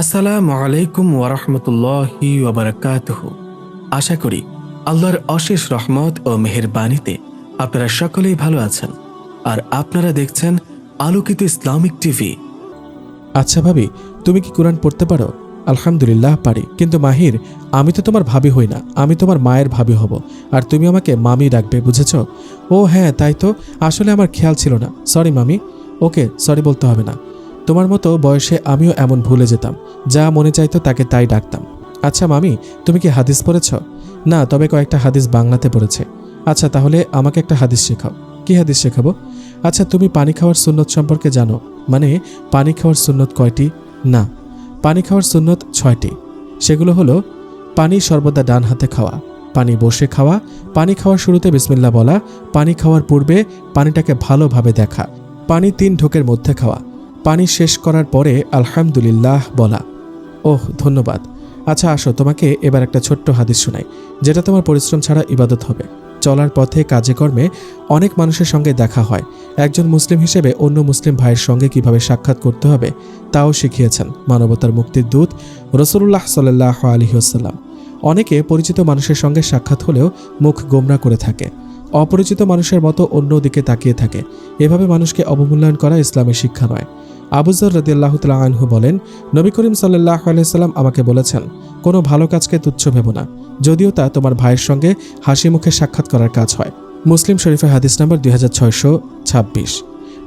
আসসালামু আলাইকুম ওরহমতুল্লাহি ওবরাকাতুহ আশা করি আল্লাহর অশেষ রহমত ও মেহেরবানিতে আপনারা সকলেই ভালো আছেন আর আপনারা দেখছেন আলোকিত ইসলামিক টিভি। আচ্ছা ভাবি, তুমি কি কোরআন পড়তে পারো? আলহামদুলিল্লাহ পারি, কিন্তু মাহির, আমি তো তোমার ভাবি হই না, আমি তোমার মায়ের ভাবি হব, আর তুমি আমাকে মামি ডাকবে, বুঝেছ? ও হ্যাঁ তাই তো, আসলে আমার খেয়াল ছিল না। সরি মামি, ওকে, সরি বলতে হবে না। তোমার মতো বয়সে আমিও এমন ভুলে যেতাম। যা মনে চাইতো তাকে তাই ডাকতাম। আচ্ছা মামি, তুমি কি হাদিস পড়েছ? না, তবে কয়েকটা হাদিস বাংলাতে পড়েছে। আচ্ছা তাহলে আমাকে একটা হাদিস শেখাও। কি হাদিস শেখাবো? আচ্ছা তুমি পানি খাওয়ার সুন্নত সম্পর্কে জানো। মানে পানি খাওয়ার সুন্নত কয়টি? না, পানি খাওয়ার সুন্নত ছয়টি। সেগুলো হলো, পানি সর্বদা ডান হাতে খাওয়া, পানি বসে খাওয়া, পানি খাওয়ার শুরুতে বিসমিল্লা বলা, পানি খাওয়ার পূর্বে পানিটাকে ভালোভাবে দেখা, পানি তিন ঢোকের মধ্যে খাওয়া পানি শেষ করার পরে আলহামদুলিল্লাহ বলা, ওহ, ধন্যবাদ। আচ্ছা আসো, তোমাকে এবার একটা ছোট্ট হাদিস শোনাই, যেটা তোমার পরিশ্রম ছাড়া ইবাদত হবে। চলার পথে, কাজে, কর্মে অনেক মানুষের সঙ্গে দেখা হয়। একজন মুসলিম হিসেবে অন্য মুসলিম ভাইয়ের সঙ্গে কীভাবে সাক্ষাৎ করতে হবে, তাও শিখিয়েছেন মানবতার মুক্তির দূত রসুল্লাহ সাল্লাহ আলহিহাল্লাম অনেকে পরিচিত মানুষের সঙ্গে সাক্ষাৎ হলেও মুখ গোমরা করে থাকে। অপরিচিত মানুষের মতো অন্য দিকে তাকিয়ে থাকে। এভাবে মানুষকে অবমূল্যায়ন করা ইসলামের শিক্ষা নয়। আবুজর রদিয়াল্লাহ তালা আনহু বলেন, নবী করিম সাল্লাহ আলাইসাল্লাম আমাকে বলেছেন, কোনো ভালো কাজকে তুচ্ছ ভেব না, যদিও তা তোমার ভাইয়ের সঙ্গে হাসি মুখে সাক্ষাৎ করার কাজ হয়। মুসলিম শরীফের হাদিস নম্বর দুই হাজার ছয়শো ছাব্বিশ।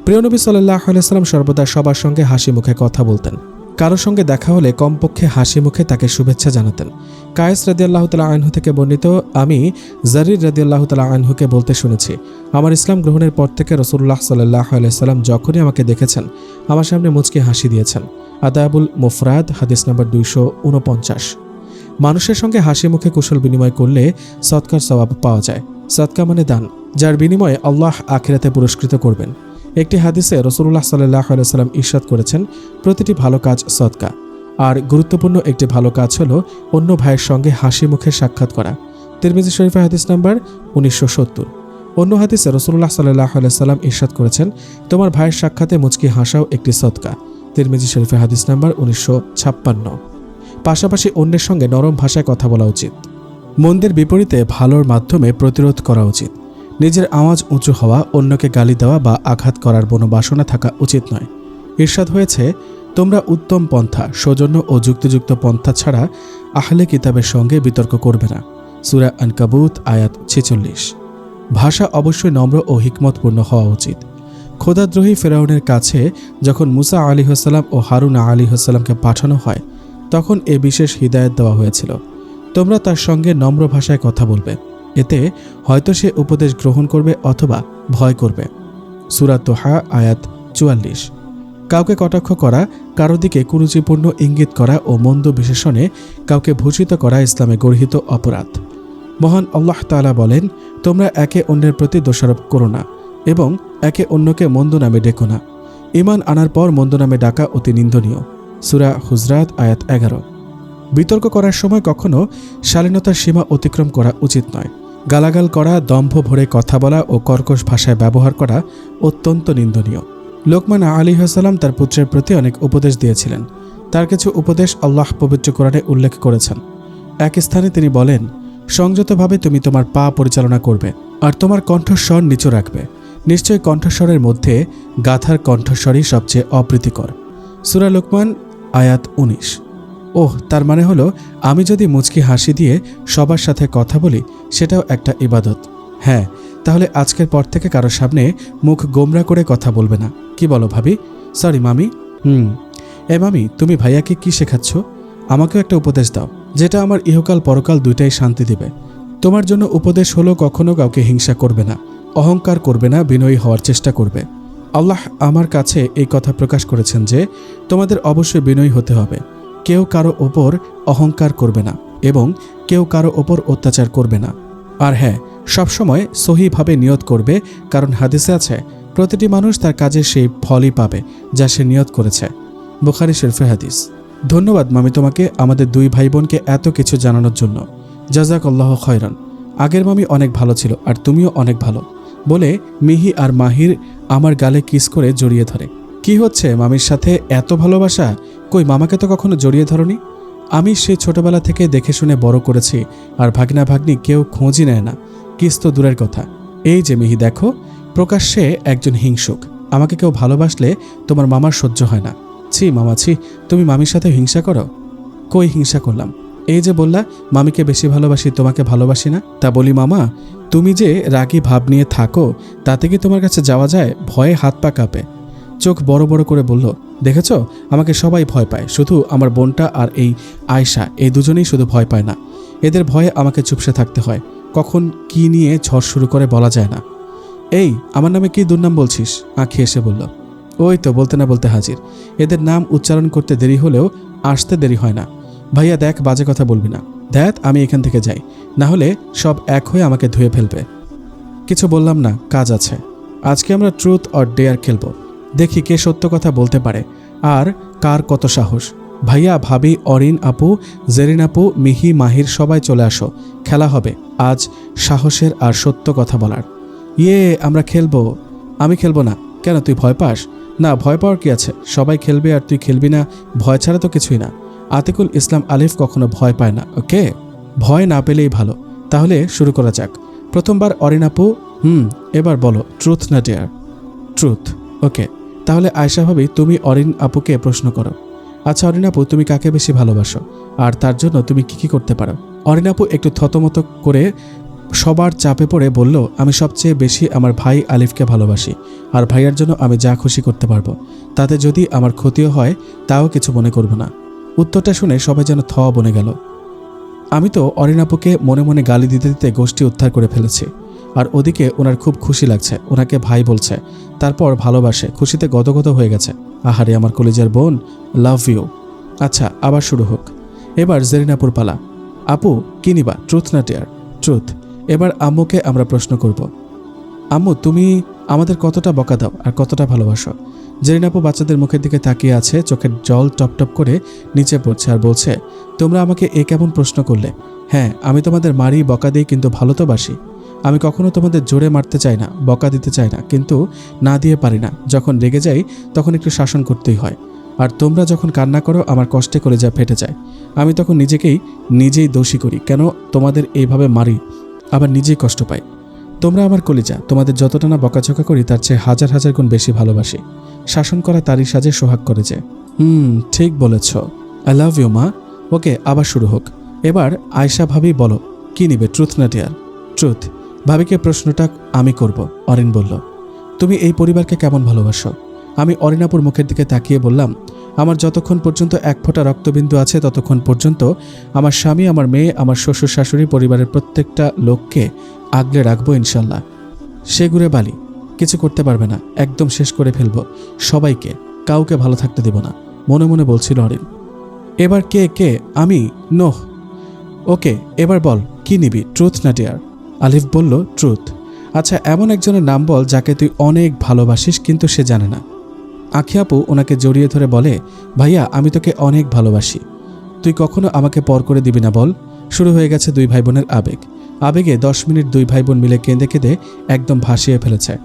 প্রিয় নবী সাল্লাহ আলাইসাল্লাম সর্বদা সবার সঙ্গে হাসি মুখে কথা বলতেন। কারোর সঙ্গে দেখা হলে কমপক্ষে হাসি মুখে তাকে শুভেচ্ছা জানাতেন। কায়েস রাদিয়াল্লাহ তালা আনহু থেকে বর্ণিত, আমি জারির রাদিয়াল্লাহ তালা আনহুকে বলতে শুনেছি। আমার ইসলাম গ্রহণের পর থেকে রসুল্লাহ সাল্লাহ আলাইসাল্লাম যখনই আমাকে দেখেছেন, আমার সামনে মুচকে হাসি দিয়েছেন। আদায়াবুল মুফরাদ, হাদিস নাম্বার দুইশো উনপঞ্চাশ। মানুষের সঙ্গে হাসি মুখে কুশল বিনিময় করলে সৎকার সওয়াব পাওয়া যায়। সৎকা মানে দান, যার বিনিময়ে আল্লাহ আখিরাতে পুরস্কৃত করবেন। একটি হাদিসে রসুল্লাহ সাল্লাহ আলাইসাল্লাম ইরশাদ করেছেন, প্রতিটি ভালো কাজ সৎকা আর গুরুত্বপূর্ণ একটি ভালো কাজ হল অন্য ভাইয়ের সঙ্গে হাসি মুখে সাক্ষাৎ করা। তিরমিজি শরীফের হাদিস নাম্বার উনিশশো সত্তর। অন্য হাদিসে রসুল্লাহ সাল্লাহ আলাইসাল্লাম ইরশাদ করেছেন, তোমার ভাইয়ের সাক্ষাতে মুচকি হাসাও একটি সৎকা তিরমিজি শরীফের হাদিস নাম্বার উনিশশো ছাপ্পান্ন। পাশাপাশি অন্যের সঙ্গে নরম ভাষায় কথা বলা উচিত। মন্দের বিপরীতে ভালোর মাধ্যমে প্রতিরোধ করা উচিত। নিজের আওয়াজ উঁচু হওয়া, অন্যকে গালি দেওয়া বা আঘাত করার কোনো বাসনা থাকা উচিত নয়। ঈর্ষাদ হয়েছে, তোমরা উত্তম পন্থা, সৌজন্য ও যুক্তিযুক্ত পন্থা ছাড়া আহলে কিতাবের সঙ্গে বিতর্ক করবে না। সুরা আনকাবুত, আয়াত ছেচল্লিশ। ভাষা অবশ্যই নম্র ও হিকমতপূর্ণ হওয়া উচিত। খোদাদ্রোহী ফেরাউনের কাছে যখন মুসা আলী হাসালাম ও হারুনা আলী হাসালামকে পাঠানো হয়, তখন এ বিশেষ হিদায়ত দেওয়া হয়েছিল। তোমরা তার সঙ্গে নম্র ভাষায় কথা বলবে। এতে হয়তো সে উপদেশ গ্রহণ করবে অথবা ভয় করবে। সুরাত তোহা, আয়াত চুয়াল্লিশ। কাউকে কটাক্ষ করা, কারও দিকে কুরুচিপূর্ণ ইঙ্গিত করা ও মন্দ বিশেষণে কাউকে ভূষিত করা ইসলামে গর্হিত অপরাধ। মহান আল্লাহ তালা বলেন, তোমরা একে অন্যের প্রতি দোষারোপ করো না এবং একে অন্যকে মন্দ নামে ডেকো না। ইমান আনার পর মন্দ নামে ডাকা অতি নিন্দনীয়। সুরা হুজরাত, আয়াত এগারো। বিতর্ক করার সময় কখনো শালীনতার সীমা অতিক্রম করা উচিত নয়। গালাগাল করা, দম্ভ ভরে কথা বলা ও কর্কশ ভাষায় ব্যবহার করা অত্যন্ত নিন্দনীয়। লোকমান আলী হাসালাম তার পুত্রের প্রতি অনেক উপদেশ দিয়েছিলেন। তার কিছু উপদেশ আল্লাহ পবিত্র কোরআনে উল্লেখ করেছেন। এক স্থানে তিনি বলেন, সংযতভাবে তুমি তোমার পা পরিচালনা করবে আর তোমার কণ্ঠস্বর নিচু রাখবে। নিশ্চয় কণ্ঠস্বরের মধ্যে গাথার কণ্ঠস্বরই সবচেয়ে অপ্রীতিকর। সুরা লোকমান, আয়াত উনিশ। ওহ, তার মানে হলো, আমি যদি মুচকি হাসি দিয়ে সবার সাথে কথা বলি, সেটাও একটা ইবাদত। হ্যাঁ তাহলে আজকের পর থেকে কারোর সামনে মুখ গোমরা করে কথা বলবে না। কি বলো ভাবি? সরি মামি। হুম। এ মামি, তুমি ভাইয়াকে কি শেখাচ্ছ? আমাকেও একটা উপদেশ দাও, যেটা আমার ইহকাল পরকাল দুইটাই শান্তি দিবে। তোমার জন্য উপদেশ হলো কখনো কাউকে হিংসা করবে না, অহংকার করবে না, বিনয়ী হওয়ার চেষ্টা করবে। আল্লাহ আমার কাছে এই কথা প্রকাশ করেছেন যে, তোমাদের অবশ্যই বিনয়ী হতে হবে। কেউ কারও ওপর অহংকার করবে না এবং কেউ কারও ওপর অত্যাচার করবে না। আর হ্যাঁ সবসময় সহিভাবে নিয়ত করবে, কারণ হাদিসে আছে, প্রতিটি মানুষ তার কাজে সেই ফলই পাবে যা সে নিয়ত করেছে। বুখারি শেরফে হাদিস। ধন্যবাদ মামি তোমাকে আমাদের দুই ভাই বোনকে এত কিছু জানানোর জন্য। জাজাক আল্লাহ খয়রান। আগের মামি অনেক ভালো ছিল আর তুমিও অনেক ভালো। বলে মিহি আর মাহির আমার গালে কিস করে জড়িয়ে ধরে। কি হচ্ছে, মামির সাথে এত ভালোবাসা? কই, মামাকে তো কখনো জড়িয়ে ধরনি? আমি সে ছোটবেলা থেকে দেখে শুনে বড় করেছি, আর ভাগনা ভাগ্নি কেউ খোঁজই নেয় না। কিস তো দূরের কথা। এই যে মিহি, দেখো, প্রকাশ্যে একজন হিংসুক। আমাকে কেউ ভালোবাসলে তোমার মামার সহ্য হয় না। ছি, মামা, ছি, তুমি মামির সাথে হিংসা করো? কই হিংসা করলাম? এই যে বললা, মামিকে বেশি ভালোবাসি, তোমাকে ভালোবাসি না? তা বলি, মামা, তুমি যে রাগী ভাব নিয়ে থাকো, তাতে কি তোমার কাছে যাওয়া যায়? ভয়ে হাত পা কাঁপে। চোখ বড় বড় করে বলল, দেখেছ? আমাকে সবাই ভয় পায়। শুধু আমার বোনটা আর এই আয়শা, এই দুজনেই শুধু ভয় পায় না। এদের ভয়ে আমাকে চুপসে থাকতে হয়। কখন কি নিয়ে ঝড় শুরু করে বলা যায় না। এই, আমার নামে কি দুর্নাম বলছিস? আঁখি এসে বলল। ওই তো, বলতে না বলতে হাজির। এদের নাম উচ্চারণ করতে দেরি হলেও আসতে দেরি হয় না। ভাইয়া, দেখ, বাজে কথা বলবি না। দেখ, আমি এখান থেকে যাই। না হলে সব এক হয়ে আমাকে ধুয়ে ফেলবে। কিছু বললাম না, কাজ আছে। আজকে আমরা ট্রুথ অর ডেয়ার খেলব। দেখি কে সত্য কথা বলতে পারে। আর কার কত সাহস? ভাইয়া, ভাবি, অরিন, আপু, জেরিন আপু, মিহি, মাহির, সবাই চলে আসো। খেলা হবে। আজ সাহসের আর সত্য কথা বলার। ইয়ে আমরা খেলব। আমি খেলব না। কেন, তুই ভয় পাস? না, ভয় পাওয়ার কি আছে? সবাই খেলবে আর তুই খেলবি না, ভয় ছাড়া তো কিছুই না। আতিকুল ইসলাম আলিফ কখনো ভয় পায় না, ওকে? ভয় না পেলেই ভালো। তাহলে শুরু করা যাক। প্রথমবার অরিন আপু, হুম, এবার বলো ট্রুথ না ডেয়ার ট্রুথ ওকে। তাহলে আয়সা ভাবি, তুমি অরিন আপুকে প্রশ্ন করো। আচ্ছা অরিন আপু, তুমি কাকে বেশি ভালোবাসো? আর তার জন্য তুমি কি কি করতে পারো? অরিন আপু একটু থতমত করে সবার চাপে পড়ে বলল, আমি সবচেয়ে বেশি আমার ভাই আলিফকে ভালোবাসি, আর ভাইয়ার জন্য আমি যা খুশি করতে পারব। তাতে যদি আমার ক্ষতিও হয়, তাও কিছু মনে করব না। উত্তরটা শুনে সবাই যেন থ বনে গেল। আমি তো অরিনাপুকে মনে মনে গালি দিতে দিতে গোষ্ঠী উদ্ধার করে ফেলেছি। আর ওদিকে ওনার খুব খুশি লাগছে, ওনাকে ভাই বলছে। তারপর ভালোবাসে, খুশিতে গদগদ হয়ে গেছে। আহারে, আমার কলেজের বোন, লাভ ইউ। আচ্ছা আবার শুরু হোক। এবার জেরিনাপুর পালা। আপু, কি নিবা? ট্রুথ না টেয়ার ট্রুথ। এবার আম্মুকে আমরা প্রশ্ন করব। আম্মু, তুমি আমাদের কতটা বকা দাও আর কতটা ভালোবাসো? জেরিনাপু বাচ্চাদের মুখের দিকে তাকিয়ে আছে, চোখের জল টপ টপ করে নিচে পড়ছে আর বলছে, তোমরা আমাকে এ কেমন প্রশ্ন করলে? হ্যাঁ আমি তোমাদের মারি, বকা দিই, কিন্তু ভালো তো বাসি। আমি কখনো তোমাদের জোরে মারতে চাই না, বকা দিতে চাই না, কিন্তু না দিয়ে পারি না। যখন রেগে যাই, তখন একটু শাসন করতেই হয়। আর তোমরা যখন কান্না করো, আমার কষ্টে করে যা ফেটে যায়। আমি তখন নিজেকেই, নিজেই দোষী করি। কেন? তোমাদের এইভাবে মারি, আবার নিজেই কষ্ট পাই। তোমরা আমার কলিজা, তোমাদের যতটা না বকাঝকা করি, তার চেয়ে হাজার হাজার গুণ বেশি ভালোবাসি। শাসন করা তারই সাজে সোহাগ করে যে। হুম, ঠিক বলেছ। আই লাভ ইউ মা। ওকে, আবার শুরু হোক। এবার আয়শা ভাবি, বলো, কি নিবে? ট্রুথ না ডিয়ার ট্রুথ ভাবিকে প্রশ্নটা আমি করব। অরিন বলল, তুমি এই পরিবারকে কেমন ভালোবাসো? আমি অরিনাপুর মুখের দিকে তাকিয়ে বললাম, আমার যতক্ষণ পর্যন্ত এক ফোঁটা রক্তবিন্দু আছে, ততক্ষণ পর্যন্ত আমার স্বামী, আমার মেয়ে, আমার শ্বশুর, শাশুড়ি পরিবারের প্রত্যেকটা লোককে আগলে রাখব ইনশাল্লাহ। সে ঘুরে বালি, কিছু করতে পারবে না, একদম শেষ করে ফেলব সবাইকে, কাউকে ভালো থাকতে দেব না। মনে মনে বলছিল অরিন। এবার কে কে? আমি? নোহ। ওকে, এবার বল, কি নিবি ট্রুথ না ডিয়ার আলিফ বলল, ট্রুথ। আচ্ছা এমন একজনের নাম বল যাকে তুই অনেক ভালোবাসিস কিন্তু সে জানে না। আখি আপু ওনাকে জড়িয়ে ধরে বলে, ভাইয়া, আমি তোকে অনেক ভালোবাসি। তুই কখনো আমাকে পর করে দিবি না বল। শুরু হয়ে গেছে দুই ভাই বোনের আবেগ। আবেগে দশ মিনিট দুই ভাই বোন মিলে কেঁদে কেঁদে একদম ভাসিয়ে ফেলেছে।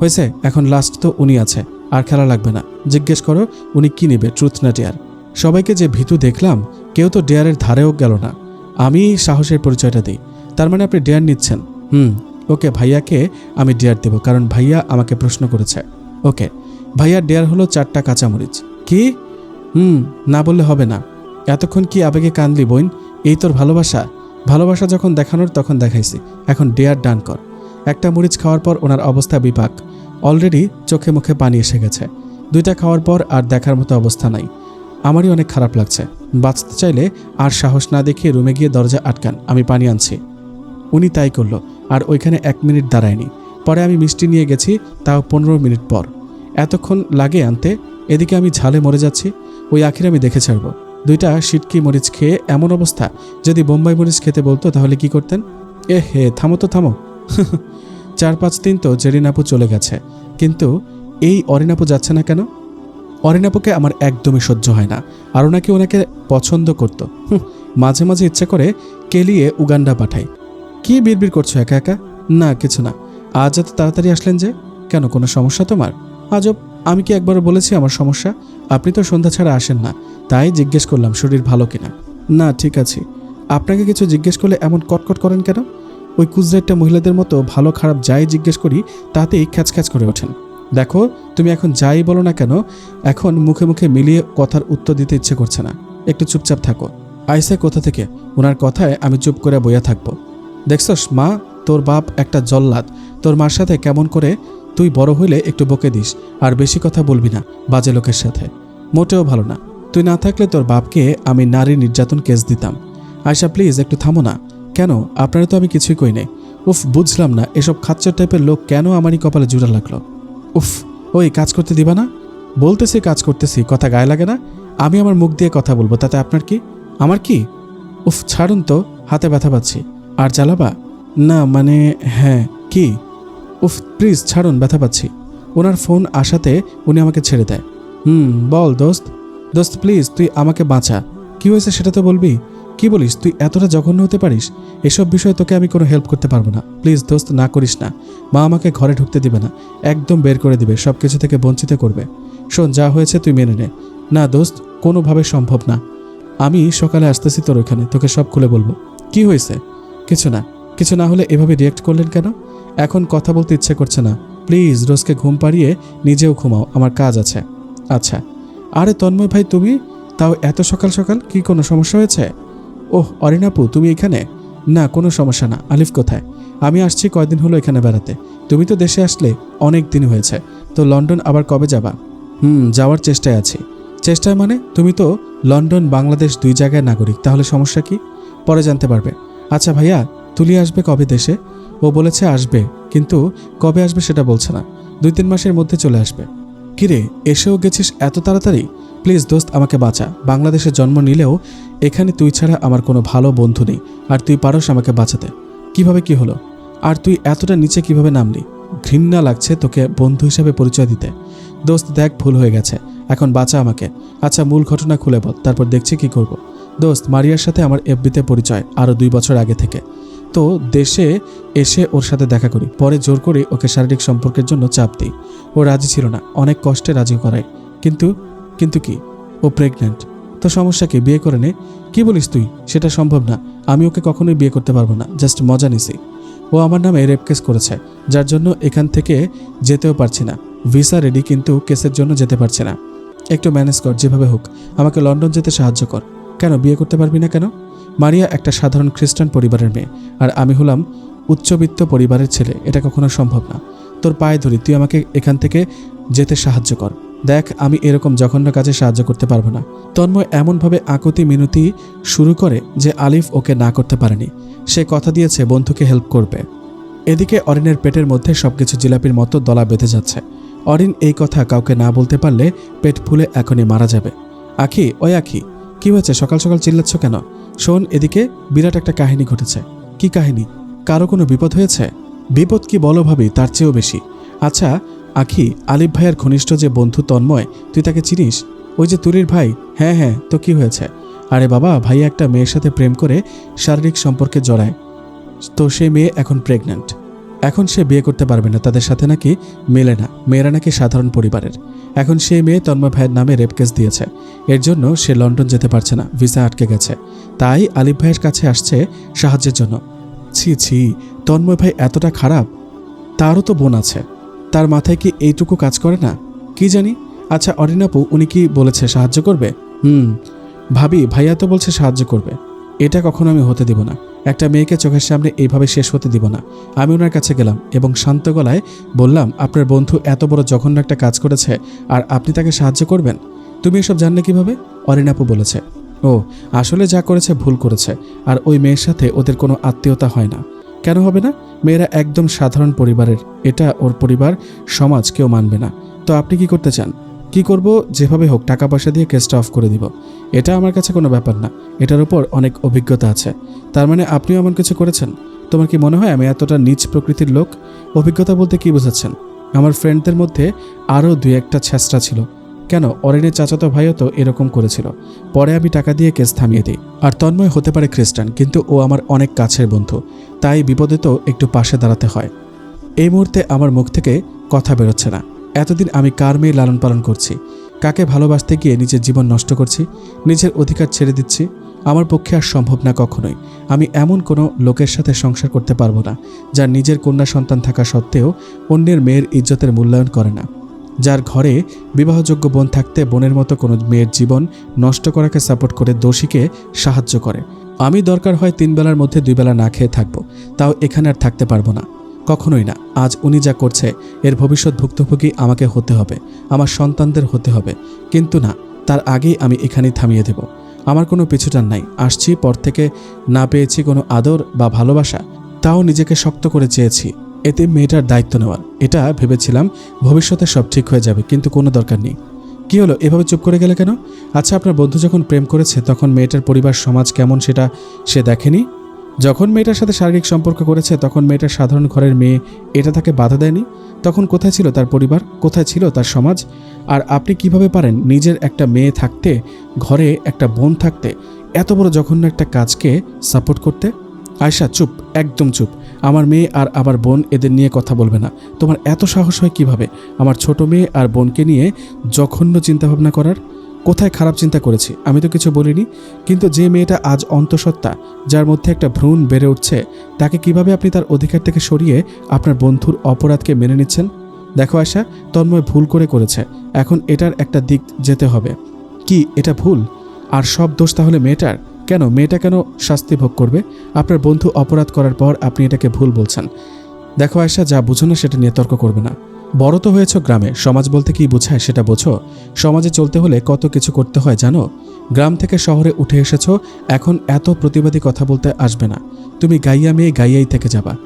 হয়েছে, এখন লাস্ট তো উনি আছে, আর খেলা লাগবে না। জিজ্ঞেস করো, উনি কি নেবে, ট্রুথ না ডেয়ার? সবাইকে যে ভীতু দেখলাম, কেউ তো ডেয়ারের ধারেও গেল না। আমি সাহসের পরিচয়টা দিই। তার মানে আপনি ডেয়ার নিচ্ছেন। হুম, ওকে, ভাইয়াকে আমি ডেয়ার দেব, কারণ ভাইয়া আমাকে প্রশ্ন করেছে। ওকে ভাইয়ার ডেয়ার হলো চারটা কাঁচামরিচ। কি? হুম, না বললে হবে না। এতক্ষণ কি আবেগে কান্দলি বইন এই তোর ভালোবাসা। ভালোবাসা যখন দেখানোর, তখন দেখাইছি। এখন ডেয়ার ডান কর। একটা মরিচ খাওয়ার পর ওনার অবস্থা বিপাক। অলরেডি চোখে মুখে পানি এসে গেছে। দুইটা খাওয়ার পর আর দেখার মতো অবস্থা নাই। আমারই অনেক খারাপ লাগছে। বাঁচতে চাইলে আর সাহস না দেখিয়ে রুমে গিয়ে দরজা আটকান। আমি পানি আনছি। উনি তাই করল, আর ওইখানে এক মিনিট দাঁড়ায়নি। পরে আমি মিষ্টি নিয়ে গেছি, তাও পনেরো মিনিট পর। এতক্ষণ লাগে আনতে, এদিকে আমি ঝালে মরে যাচ্ছি, ওই আখির আমি দেখে ছাড়বো। দুইটা সিটকি মরিচ খেয়ে এমন অবস্থা, যদি বোম্বাই মরিচ খেতে বলতো তাহলে কি করতেন? এ হে, থামো তো, থামো। চার পাঁচ দিন তো জেরিনাপু চলে গেছে, কিন্তু এই অরিনাপু যাচ্ছে না কেন? অরিনাপুকে আমার একদমই সহ্য হয় না, আর ওনাকে ওনাকে পছন্দ করত। মাঝে মাঝে ইচ্ছা করে কেলিয়ে উগান্ডা পাঠাই। কি বিড়বিড় করছ একা একা? না, কিছু না। আজ এত তাড়াতাড়ি আসলেন যে, কেন, কোনো সমস্যা তোমার? আজব, আমি কি একবার বলেছি আমার সমস্যা? আপনি তো সন্ধ্যা ছাড়া আসেন না, তাই জিজ্ঞেস করলাম শরীর ভালো কিনা। না, ঠিক আছে। আপনাকে কিছু জিজ্ঞেস করলে এমন কটকট করেন কেন? ওই কুজরাইটটা মহিলাদের মতো ভালো খারাপ যাই জিজ্ঞেস করি, তাতেই খ্যাচ খ্যাচ করে ওঠেন। দেখো, তুমি এখন যাই বলো না কেন, এখন মুখে মুখে মিলিয়ে কথার উত্তর দিতে ইচ্ছে করছে না। একটু চুপচাপ থাকো। আইসে কোথা থেকে? ওনার কথায় আমি চুপ করে বইয়া থাকব। দেখছস, মা, তোর বাপ একটা জল্লাদ। তোর মার সাথে কেমন করে তুই বড় হইলে একটু বকে দিস, আর বেশি কথা বলবি না বাজে লোকের সাথে। মোটেও ভালো না। তুই না থাকলে তোর বাপকে আমি নারী নির্যাতন কেস দিতাম। আয়সা প্লিজ একটু থামো না। কেন? আপনারা তো আমি কিছুই কই নাই। উফ, বুঝলাম না, এসব খাচ্চর টাইপের লোক কেন আমারই কপালে জুড়া লাগল? উফ, ওই কাজ করতে দিবা না? বলতেছি, কাজ করতেছি, কথা গায়ে লাগে না? আমি আমার মুখ দিয়ে কথা বলব, তাতে আপনার কি? আমার কি? উফ, ছাড়ুন তো, হাতে ব্যথা পাচ্ছি। আর জ্বালাবা? না মানে হ্যাঁ কি? উফ, প্লিজ ছাড়ুন, ব্যথা পাচ্ছি। ওনার ফোন আসাতে উনি আমাকে ছেড়ে দেয়। হুম, বল দোস্ত। দোস্ত, প্লিজ, তুই আমাকে বাঁচা। কি হয়েছে সেটা তো বলবি? কি বলিস, তুই এতটা জঘন্য হতে পারিস? এসব বিষয়ে তোকে আমি কোনো হেল্প করতে পারব না। প্লিজ দোস্ত, না করিস না। মা আমাকে ঘরে ঢুকতে দিবে না। একদম বের করে দিবে সব কিছু থেকে বঞ্চিত করবে। শোন, যা হয়েছে তুই মেনে নে। না দোস্ত, কোনোভাবে সম্ভব না। আমি সকালে আসতেছি তোর ওখানে, তোকে সব খুলে বলব। কি হয়েছে? কিছু না কিছু না হলে এভাবে রিয়েক্ট করলেন কেন? এখন কথা বলতে ইচ্ছে করছে না। প্লিজ রোজকে ঘুম পাড়িয়ে নিজেও ঘুমাও, আমার কাজ আছে। আচ্ছা আরে তন্ময় ভাই, তুমি? তাও এত সকাল সকাল? কি কোনো সমস্যা হয়েছে? ওহ অরিনাপু তুমি এখানে? না, কোনো সমস্যা না। আলিফ কোথায়? আমি আসছি কয়দিন হলো এখানে বেড়াতে। তুমি তো দেশে আসলে অনেক দিন হয়েছে। তো লন্ডন আবার কবে যাবা? হুম, যাওয়ার চেষ্টায় আছি। চেষ্টায় মানে? তুমি তো লন্ডন, বাংলাদেশ দুই জায়গায় নাগরিক, তাহলে সমস্যা কি? পরে জানতে পারবে। আচ্ছা ভাইয়া, তুলি আসবে কবে দেশে? ও বলেছে আসবে, কিন্তু কবে আসবে সেটা বলছে না। দুই তিন মাসের মধ্যে চলে আসবে। কিরে, এসেও গেছিস এত তাড়াতাড়ি? প্লিজ দোস্ত, আমাকে বাঁচা। বাংলাদেশে জন্ম নিলেও এখানে তুই ছাড়া আমার কোনো ভালো বন্ধু নেই, আর তুই পারস আমাকে বাঁচাতে। কীভাবে কি হলো? আর তুই এতটা নিচে কীভাবে নামলি? ঘৃণা লাগছে তোকে বন্ধু হিসেবে পরিচয় দিতে। দোস্ত, দেখ, ভুল হয়ে গেছে। এখন বাঁচা আমাকে। আচ্ছা মূল ঘটনা খুলে বল, তারপর দেখছি কি করব। দোস্ত মারিয়ার সাথে আমার এফবিতে পরিচয় আরও দুই বছর আগে থেকে। তো দেশে এসে ওর সাথে দেখা করি, পরে জোর করে ওকে শারীরিক সম্পর্কের জন্য চাপ দিই। ও রাজি ছিল না, অনেক কষ্টে রাজি করায়। কিন্তু কিন্তু কি? ও প্রেগন্যান্ট তো সমস্যা কি? বিয়ে করে নে। কি বলিস তুই? সেটা সম্ভব না। আমি ওকে কখনোই বিয়ে করতে পারব না, জাস্ট মজা নিছি। ও আমার নামে রেপ কেস করেছে, যার জন্য এখান থেকে যেতেও পারছি না। ভিসা রেডি কিন্তু কেসের জন্য যেতে পারছে না। একটু ম্যানেজ কর, যেভাবে হোক। আমাকে লন্ডন যেতে সাহায্য কর। কেন বিয়ে করতে পারবি না কেন? মারিয়া একটা সাধারণ খ্রিস্টান পরিবারের মেয়ে, আর আমি হলাম উচ্চবিত্ত পরিবারের ছেলে। এটা কখনো সম্ভব না। তোর পায়ে ধরি, তুই আমাকে এখান থেকে যেতে সাহায্য কর। দেখ, আমি এরকম জঘন্য কাজে সাহায্য করতে পারব না। তন্ময় এমনভাবে আকুতি মিনতি শুরু করে যে আলিফ ওকে না করতে পারেনি। সে কথা দিয়েছে, বন্ধুকে হেল্প করবে। এদিকে অরিনের পেটের মধ্যে সবকিছু জিলাপির মতো দলা বেঁধে যাচ্ছে। অরিন এই কথা কাউকে না বলতে পারলে পেট ফুলে এখনই মারা যাবে। আখি, ওই আখি। কি হয়েছে? সকাল সকাল চিল্লাচ্ছ কেন? শোন, এদিকে বিরাট একটা কাহিনী ঘটেছে। কি কাহিনী? কারও কোনো বিপদ হয়েছে? বিপদ কি বলো ভাবি, তার চেয়েও বেশি। আচ্ছা আখি, আলিফ ভাইয়ের ঘনিষ্ঠ যে বন্ধু তন্ময়, তুই তাকে চিনিস? ওই যে তুলির ভাই হ্যাঁ হ্যাঁ তো কি হয়েছে? আরে বাবা ভাই একটা মেয়ের সাথে প্রেম করে শারীরিক সম্পর্কে জড়ায়। তো সেই মেয়ে এখন প্রেগন্যান্ট এখন সে বিয়ে করতে পারবে না, তাদের সাথে নাকি মেলে না। মেয়েরা নাকি সাধারণ পরিবারের। এখন সেই মেয়ে তন্ময় ভাইয়ের নামে রেপ কেস দিয়েছে। এর জন্য সে লন্ডন যেতে পারছে না, ভিসা আটকে গেছে। তাই আলিফ ভাইয়ের কাছে আসছে সাহায্যের জন্য। ছি ছি, তন্ময় ভাই এতটা খারাপ? তারও তো বোন আছে। তার মাথায় কি এইটুকু কাজ করে না? কি জানি? আচ্ছা অরিনাপু উনি কি বলেছে সাহায্য করবে? হুম, ভাবি, ভাইয়া তো বলছে সাহায্য করবে। এটা কখনো আমি হতে দিব না। একটা মেয়েকে চোখের সামনে এইভাবে শেষ হতে দিব না। আমি ওনার কাছে গেলাম এবং শান্ত গলায় বললাম, আপনার বন্ধু এত বড় জঘন্য একটা কাজ করেছে, আর আপনি তাকে সাহায্য করবেন? তুমি এসব জানলে কীভাবে? অরিনাপু বলেছে, ও, আসলে যা করেছে ভুল করেছে, আর ওই মেয়ের সাথে ওদের কোনো আত্মীয়তা হয় না। কেন হবে না? মেয়েরা একদম সাধারণ পরিবারের, এটা ওর পরিবার, সমাজ কেউ মানবে না। তো আপনি কি করতে চান? কি করব? যেভাবে হোক টাকা পয়সা দিয়ে কেসটা অফ করে দিব। এটা আমার কাছে কোনো ব্যাপার না। এটার উপর অনেক অভিজ্ঞতা আছে। তার মানে আপনিও এমন কিছু করেছেন? তোমার কি মনে হয় আমি এতটা নিচ প্রকৃতির লোক? অভিজ্ঞতা বলতে কি বোঝাচ্ছেন? আমার ফ্রেন্ডদের মধ্যে আরও দুই একটা ছেঁচড়া ছিল। কেন? অরিনের চাচাতো ভাইও তো এরকম করেছিল। পরে আমি টাকা দিয়ে কেস থামিয়ে দিই। আর তন্ময় হতে পারে খ্রিস্টান, কিন্তু ও আমার অনেক কাছের বন্ধু। তাই বিপদে তো একটু পাশে দাঁড়াতে হয়। এই মুহূর্তে আমার মুখ থেকে কথা বেরোচ্ছে না। এতদিন আমি কার মেয়ে লালন পালন করছি? কাকে ভালোবাসতে গিয়ে নিজের জীবন নষ্ট করছি? নিজের অধিকার ছেড়ে দিচ্ছি? আমার পক্ষে আর সম্ভব না কখনোই। আমি এমন কোনো লোকের সাথে সংসার করতে পারব না, যার নিজের কন্যা সন্তান থাকা সত্ত্বেও অন্যের মেয়ের ইজ্জতের মূল্যায়ন করে না। যার ঘরে বিবাহযোগ্য বোন থাকতে বোনের মতো কোনো মেয়ের জীবন নষ্ট করাকে সাপোর্ট করে দোষীকে সাহায্য করে। আমি দরকার হয় তিন বেলার মধ্যে দুই বেলা না খেয়ে থাকব, তাও এখানে আর থাকতে পারব না। কখনোই না। আজ উনি যা করছে, এর ভবিষ্যৎ ভুক্তভোগী আমাকে হতে হবে, আমার সন্তানদের হতে হবে। কিন্তু না, তার আগেই আমি এখানেই থামিয়ে দেব। আমার কোনো পিছুটান নাই। আসছি, পর থেকে না পেয়েছি কোনো আদর বা ভালোবাসা, তাও নিজেকে শক্ত করে চেয়েছি। এতে মেয়েটার দায়িত্ব নেওয়ার। এটা ভেবেছিলাম ভবিষ্যতে সব ঠিক হয়ে যাবে, কিন্তু কোনো দরকার নেই। কি হলো, এভাবে চুপ করে গেলে কেন? আচ্ছা আপনার বন্ধু যখন প্রেম করেছে, তখন মেয়েটার পরিবার, সমাজ কেমন সেটা সে দেখেনি? যখন মেয়েটার সাথে শারীরিক সম্পর্ক করেছে, তখন মেয়েটার সাধারণ ঘরের মেয়ে এটা তাকে বাধা দেয়নি। তখন কোথায় ছিল তার পরিবার? কোথায় ছিল তার সমাজ? আর আপনি কীভাবে পারেন নিজের একটা মেয়ে থাকতে, ঘরে একটা বোন থাকতে, এত বড় জঘন্য একটা কাজকে সাপোর্ট করতে? আয়সা চুপ, একদম চুপ। আমার মেয়ে আর আমার বোন এদের নিয়ে কথা বলবে না। তোমার এত সাহস হয় কীভাবে? আমার ছোট মেয়ে আর বোনকে নিয়ে জঘন্য চিন্তাভাবনা করার? কোথায় খারাপ চিন্তা করেছি? আমি তো কিছু বলিনি। কিন্তু যে মেয়েটা আজ অন্তঃসত্ত্বা, যার মধ্যে একটা ভ্রূণ বেড়ে উঠছে, তাকে কীভাবে আপনি তার অধিকার থেকে সরিয়ে আপনার বন্ধুর অপরাধকে মেনে নিচ্ছেন? দেখো আশা তন্ময় ভুল করে করেছে। এখন এটার একটা দিক যেতে হবে। কি, এটা ভুল? আর সব দোষ তাহলে মেয়েটার? কেন? মেয়েটা কেন শাস্তি ভোগ করবে? আপনার বন্ধু অপরাধ করার পর আপনি এটাকে ভুল বলছেন। দেখো আয়সা যা বুঝো না সেটা নিয়ে তর্ক করবে না। বড় তো হয়েছ গ্রামে, সমাজ বলতে কি বোঝায় সেটা বোঝো? সমাজে চলতে হলে কত কিছু করতে হয় জানো? গ্রাম থেকে শহরে উঠে এসেছ, এখন এত প্রতিবাদী কথা বলতে আসবে না। তুমি গাইয়া মেয়ে গাইয়াই থেকে যাবা।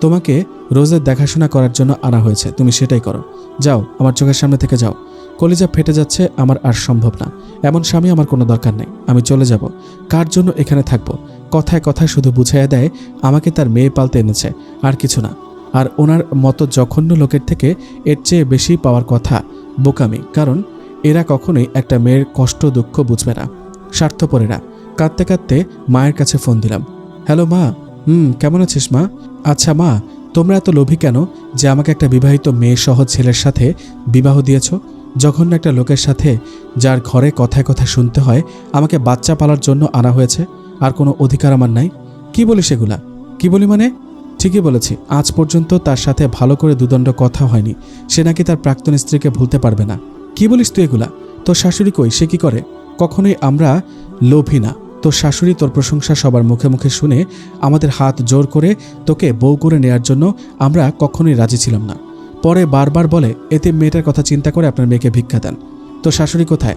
তোমাকে রোজের দেখাশোনা করার জন্য আনা হয়েছে, তুমি সেটাই করো। যাও, আমার চোখের সামনে থেকে যাও। কলিজা ফেটে যাচ্ছে, আমার আর সম্ভব না। এমন স্বামী আমার কোনো দরকার নেই। আমি চলে যাব। কার জন্য এখানে থাকব? কথায় কথায় শুধু বুঝাইয়া দেয়, আমাকে তার মেয়ে পালতে এনেছে, আর কিছু না। আর ওনার মতো জঘন্য লোকের থেকে এর চেয়ে বেশি পাওয়ার কথা বোকামি, কারণ এরা কখনোই একটা মেয়ের কষ্ট, দুঃখ বুঝবে না। স্বার্থপরেরা কাঁদতে কাঁদতে মায়ের কাছে ফোন দিলাম। হ্যালো মা, হুম, কেমন আছিস মা? আচ্ছা মা, তোমরা এত লোভী কেন যে আমাকে একটা বিবাহিত মেয়ে সহ ছেলের সাথে বিবাহ দিয়েছ? যখন একটা লোকের সাথে যার ঘরে কথায় কথায় শুনতে হয়, আমাকে বাচ্চা পালার জন্য আনা হয়েছে, আর কোনো অধিকার আমার নাই। কি বলি সেগুলা কি বলি মানে? ঠিকই বলেছি, আজ পর্যন্ত তার সাথে ভালো করে দুদণ্ড কথা হয়নি। সে নাকি তার প্রাক্তন স্ত্রীকে ভুলতে পারবে না। কি বলিস তুই এগুলা? তোর শাশুড়ি কই? সে কি করে? কখনোই আমরা লোভী না। তোর শাশুড়ি তোর প্রশংসা সবার মুখে মুখে শুনে আমাদের হাত জোর করে তোকে বউ করে নেয়ার জন্য আমরা কখনোই রাজি ছিলাম না। পরে বারবার বলে, এতে মেয়েটার কথা চিন্তা করে আপনার মেয়েকে ভিক্ষা দেন। তো শাশুড়ি কোথায়?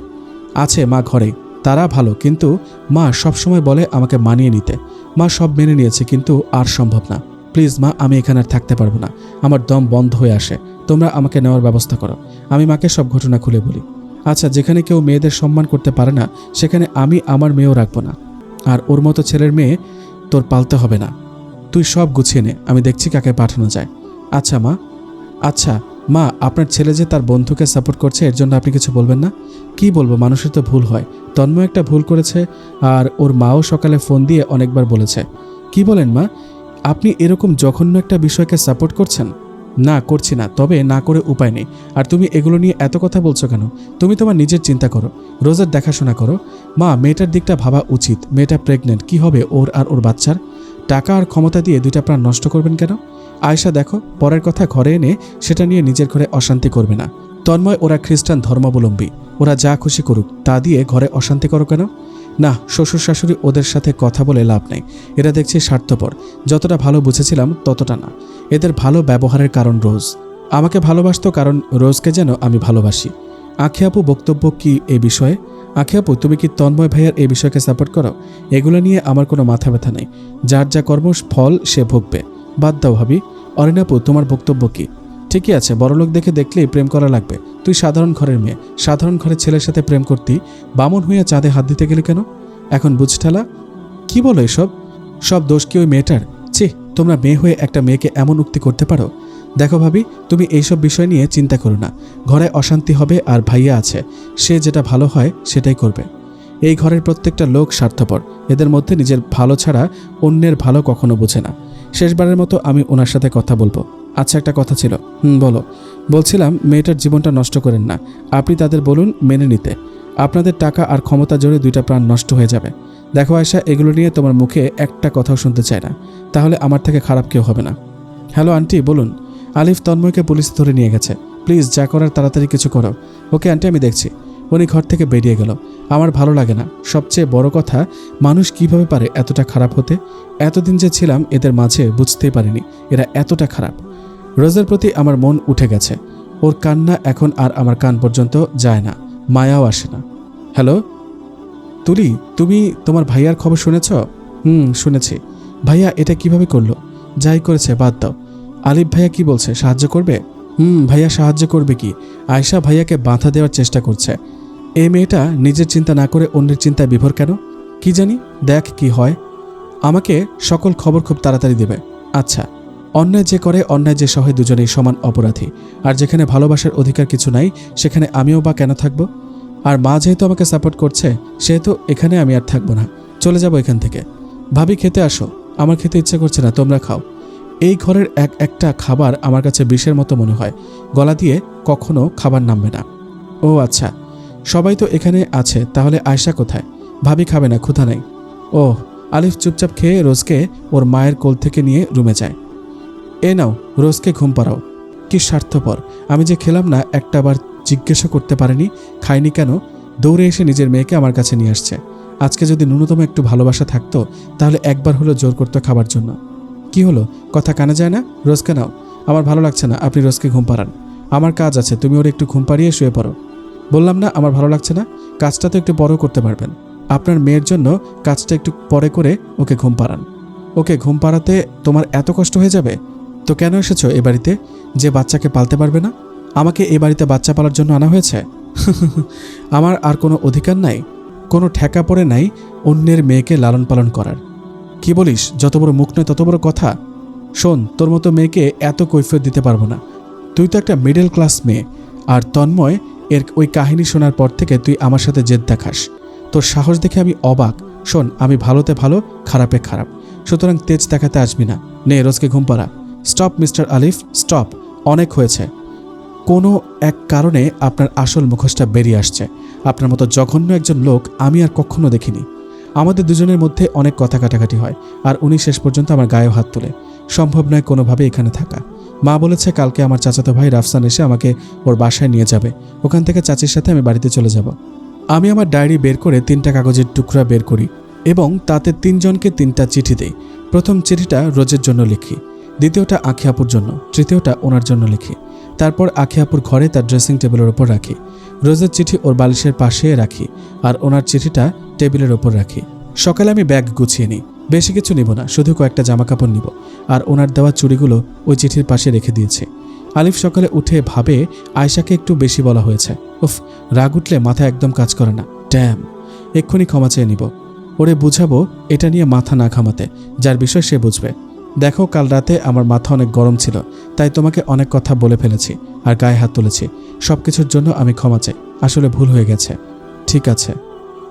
আছে মা ঘরে। তারা ভালো, কিন্তু মা সবসময় বলে আমাকে মানিয়ে নিতে। মা সব মেনে নিয়েছে, কিন্তু আর সম্ভব না। প্লিজ মা, আমি এখানে আর থাকতে পারব না। আমার দম বন্ধ হয়ে আসে। তোমরা আমাকে নেওয়ার ব্যবস্থা করো। আমি মাকে সব ঘটনা খুলে বলি। আচ্ছা যেখানে কেউ মেয়েদের সম্মান করতে পারে না, সেখানে আমি আমার মেয়েও রাখব না। আর ওর মতো ছেলের মেয়ে তোর পালতে হবে না। তুই সব গুছিয়ে নে, আমি দেখছি কাকে পাঠানো যায়। আচ্ছা মা। আচ্ছা মা, আপনার ছেলে যে তার বন্ধুকে সাপোর্ট করছে, এর জন্য আপনি কিছু বলবেন না? কি বলব, মানুষের তো ভুল হয়। তন্ময় একটা ভুল করেছে, আর ওর মাও সকালে ফোন দিয়ে অনেকবার বলেছে। কি বলেন, মা? আপনি এরকম জঘন্য একটা বিষয়কে সাপোর্ট করছেন? না, করছি না, তবে না করে উপায় নেই। আর তুমি এগুলো নিয়ে এত কথা বলছো কেন? তুমি তোমার নিজের চিন্তা করো, রোজের দেখাশোনা করো। মা, মেয়েটার দিকটা ভাবা উচিত, মেয়েটা প্রেগনেন্ট কি হবে ওর আর ওর বাচ্চার? টাকা আর ক্ষমতা দিয়ে দুইটা প্রাণ নষ্ট করবেন কেন? আয়সা দেখো, পরের কথা ঘরে এনে সেটা নিয়ে নিজের ঘরে অশান্তি করবে না। তন্ময়, ওরা খ্রিস্টান ধর্মাবলম্বী, ওরা যা খুশি করুক, তা দিয়ে ঘরে অশান্তি করো কেন? না শ্বশুর শাশুড়ি ওদের সাথে কথা বলে লাভ নেই। এরা দেখছি স্বার্থপর। যতটা ভালো বুঝেছিলাম, ততটা না। এদের ভালো ব্যবহারের কারণ রোজ। আমাকে ভালোবাসত কারণ রোজকে যেন আমি ভালোবাসি। আখি আপু, বক্তব্য কি এ বিষয়ে? আখি আপু, তুমি কি তন্ময় ভাইয়ার এই বিষয়কে সাপোর্ট করো? এগুলো নিয়ে আমার কোনো মাথা ব্যথা নেই। যার যা কর্ম, ফল সে ভুগবে। বাদ দাও ভাবি। অরিনাপু তোমার বক্তব্য কি? ঠিকই আছে, বড়লোক দেখে দেখলেই প্রেম করা লাগবে। তুই সাধারণ ঘরের মেয়ে। সাধারণ ঘরের ছেলের সাথে প্রেম করতি। বামন হইয়া চাঁদে হাত দিতে গেলে কেন? এখন বুঝ ঠেলা, কি বলো এসব? সব দোষ কি ওই মেয়েটার? ছি, তোমরা মেয়ে হয়ে একটা মেয়েকে এমন উক্তি করতে পারো? দেখো ভাবি, তুমি এইসব বিষয় নিয়ে চিন্তা করো না। ঘরে অশান্তি হবে আর ভাইয়া আছে। সে যেটা ভালো হয়, সেটাই করবে। এই ঘরের প্রত্যেকটা লোক স্বার্থপর। এদের মধ্যে নিজের ভালো ছাড়া অন্যের ভালো কখনো বোঝে না। শেষবারের মতো আমি ওনার সাথে কথা বলব। আচ্ছা একটা কথা ছিল। হুম, বলো। বলছিলাম, মেয়েটার জীবনটা নষ্ট করেন না। আপনি তাদের বলুন, মেনে নিতে। আপনাদের টাকা আর ক্ষমতা জোরে দুইটা প্রাণ নষ্ট হয়ে যাবে। দেখো আয়সা এগুলো নিয়ে তোমার মুখে একটা কথাও শুনতে চায় না। তাহলে আমার থেকে খারাপ কেউ হবে না। হ্যালো, আন্টি, বলুন। আলিফ তন্ময়কে পুলিশ ধরে নিয়ে গেছে। প্লিজ, যা করার তাড়াতাড়ি কিছু করো। ওকে, আন্টি, আমি দেখছি। উনি ঘর থেকে বেরিয়ে গেল। আমার ভালো লাগে না। সবচেয়ে বড় কথা, মানুষ কীভাবে পারে এতটা খারাপ হতে? এতদিন যে ছিলাম, এদের মাঝে বুঝতেই পারিনি। এরা এতটা খারাপ। রোজের প্রতি আমার মন উঠে গেছে। ওর কান্না এখন আর আমার কান পর্যন্ত যায় না, মায়াও আসে না। হ্যালো? তুলি, তুমি তোমার ভাইয়ার খবর শুনেছ? হুম, শুনেছি। ভাইয়া এটা কীভাবে করল? যাই করেছে, বাদ দাও। আলিফ ভাইয়া কি বলছে, সাহায্য করবে? হুম, ভাইয়া সাহায্য করবে কি? আয়শা ভাইয়াকে বাঁধা দেওয়ার চেষ্টা করছে। এই মেয়েটা নিজের চিন্তা না করে অন্যের চিন্তায় বিভোর কেন? কি জানি, দেখ কি হয়। আমাকে সকল খবর খুব তাড়াতাড়ি দেবে। আচ্ছা। অন্যায় যে করে, অন্যায় যে সহে দুজনেই সমান অপরাধী। আর যেখানে ভালোবাসার অধিকার কিছু নাই, সেখানে আমিও বা কেন থাকব? আর মা যেহেতু আমাকে সাপোর্ট করছে, সেহেতু এখানে আমি আর থাকব না। চলে যাব এখান থেকে। ভাবি, খেতে আসো। আমার খেতে ইচ্ছে করছে না, তোমরা খাও। এই ঘরের এক, একটা খাবার আমার কাছে বিষের মতো মনে হয়। গলা দিয়ে কখনো খাবার নামবে না। ও আচ্ছা সবাই তো এখানে আছে, তাহলে আয়সা কোথায়? ভাবি খাবে না, ক্ষুধা নাই। ও আলিফ চুপচাপ খেয়ে রোজকে ওর মায়ের কোল থেকে নিয়ে রুমে যায়। এ নাও, রোজকে ঘুম পাড়াও। কি স্বার্থপর। আমি যে খেলাম না, একটা একটাবার জিজ্ঞাসা করতে পারেনি, খাইনি কেন? দৌড়ে এসে নিজের মেয়েকে আমার কাছে নিয়ে আসছে। আজকে যদি ন্যূনতম একটু ভালোবাসা থাকতো, তাহলে একবার হলো জোর করতো খাবার জন্য। কি হলো? কথা কানে যায় না? রোজকে নাও। আমার ভালো লাগছে না, আপনি রোজকে ঘুম পাড়ান। আমার কাজ আছে, তুমি ওর একটু ঘুম পাড়িয়ে শুয়ে পড়ো। বললাম না, আমার ভালো লাগছে না? কাজটা তো একটু বড় করতে পারবেন। আপনার মেয়ের জন্য কাজটা একটু পরে করে ওকে ঘুম পাড়ান। ওকে ঘুম পাড়াতে তোমার এত কষ্ট হয়ে যাবে? তো কেন এসেছ এ বাড়িতে? যে বাচ্চাকে পালতে পারবে না? আমাকে এ বাড়িতে বাচ্চা পালার জন্য আনা হয়েছে? আমার আর কোনো অধিকার নাই, কোনো ঠেকা পড়ে নাই অন্যের মেয়েকে লালন পালন করার। কি বলিস, যত বড় মুখ নয় তত বড় কথা। শোন, তোর মতো মেয়েকে এত কৈফিয়ত দিতে পারব না। তুই তো একটা মিডল ক্লাস মেয়ে, আর তন্ময় এর ওই কাহিনী শোনার পর থেকে তুই আমার সাথে জেদ দেখাস। তোর সাহস দেখে আমি অবাক। শোন, আমি ভালোতে ভালো, খারাপে খারাপ। সুতরাং তেজ দেখাতে আসবি না। নে, রোজকে ঘুম পাড়া। Stop mister Alif, stop. অনেক হয়েছে। কোনো এক কারণে আপনার আসল মুখোশটা বেরিয়ে আসছে। আপনার মতো জঘন্য একজন লোক আমি আর কখনো দেখিনি। আমাদের দুজনের মধ্যে অনেক কথা কাটাকাটি হয়, আর উনি শেষ পর্যন্ত আমার গায়েও হাত তোলে। সম্ভব নয় কোনোভাবে এখানে থাকা। মা বলেছে, কালকে আমার চাচাতো ভাই রাফসান এসে আমাকে ওর বাসায় নিয়ে যাবে। ওখান থেকে চাচির সাথে আমি বাড়িতে চলে যাব। আমি আমার ডায়েরি বের করে তিনটা কাগজের টুকরা বের করি এবং তাতে তিনজনকে তিনটা চিঠি দেই। প্রথম চিঠিটা রোজের জন্য লিখি। দ্বিতীয়টা আখি আখিয়াপুর জন্য, তৃতীয়টা ওনার জন্য লিখি। তারপর আখি আপুর ঘরে তার ড্রেসিং টেবিলের ওপর রাখি। রোজের চিঠি ওর বালিশের পাশে রাখি আর ওনার চিঠিটা টেবিলের ওপর রাখি। সকালে আমি ব্যাগ গুছিয়ে নিই। বেশি কিছু নিব না, শুধু কয়েকটা জামা কাপড় নিব আর ওনার দেওয়া চুড়িগুলো ওই চিঠির পাশে রেখে দিয়েছে। আলিফ সকালে উঠে ভাবে আয়শাকে একটু বেশি বলা হয়েছে। উফ, রাগ উঠলে মাথা একদম কাজ করে না। ড্যাম, এক্ষুনি ক্ষমা চেয়ে নিব। ওরে বুঝাবো, এটা নিয়ে মাথা না ঘামাতে, যার বিষয় সে বুঝবে। দেখো, কাল রাতে আমার মাথা অনেক গরম ছিল, তাই তোমাকে অনেক কথা বলে ফেলেছি আর গায়ে হাত তুলেছি। সব কিছুর জন্য আমি ক্ষমা চাই। আসলে ভুল হয়ে গেছে। ঠিক আছে।